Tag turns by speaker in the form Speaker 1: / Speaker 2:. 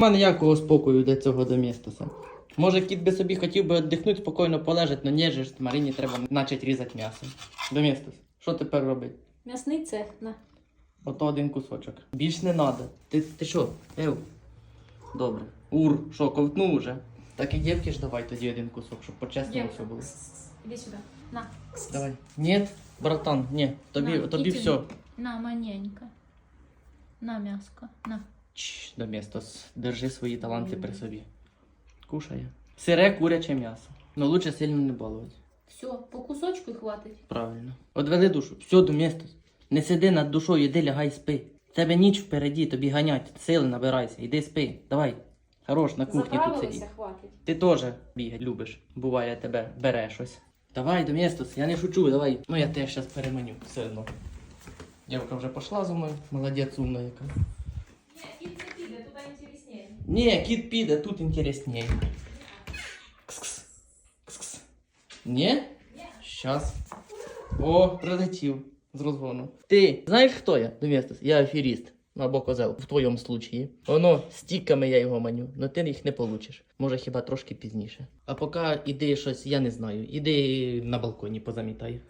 Speaker 1: Нема ніякого спокою до цього домістоса. Може, кіт би собі хотів би віддихнути, спокійно полежати, але ні, ж Марині треба почати різати м'ясо. Домістос, що тепер робити?
Speaker 2: М'ясний цех. На.
Speaker 1: Ото один кусочок. Більш не треба. Ти, ти що? Ев? Добре. Ур, що, ковтнув уже? Так і дівки ж давай тоді один кусок, щоб по-чесному все було.
Speaker 2: Іди сюди. На.
Speaker 1: Давай. Ні, братан, ні. Тобі,
Speaker 2: На,
Speaker 1: тобі
Speaker 2: і
Speaker 1: все.
Speaker 2: На, маненько. На м'яско. На.
Speaker 1: Чш, Доместос, держи свої таланти при собі. Кушає. Сире куряче м'ясо. Ну лучше сильно не балувати.
Speaker 2: Все, по кусочку і хватить.
Speaker 1: Правильно. Одвели душу. Все, Доместос. Не сиди над душою, іди лягай спи. Тебе ніч впереді, тобі ганять, сили набирайся, іди спи. Давай. Хорош, на кухні тут сидіть.
Speaker 2: Заправилися, хватить.
Speaker 1: Ти теж бігати любиш. Буває, тебе бере щось. Давай, Доместос, я не шучу, давай. Ну я теж зараз переманю все одно. Дівка вже пішла за мною, молодець умна яка.
Speaker 2: Ні, не піде,
Speaker 1: тут інтересніше. Кс-кс. Кс-кс.
Speaker 2: Ні?
Speaker 1: Щас. О, прилетів з розгону. Ти знаєш хто я, Доместос? Я аферіст. Ну, Або козел, в твоєму случаї. Воно стіками я його маню, але ти їх не получиш. Може хіба трошки пізніше. А поки іди щось, я не знаю. Іди на балконі позамітай.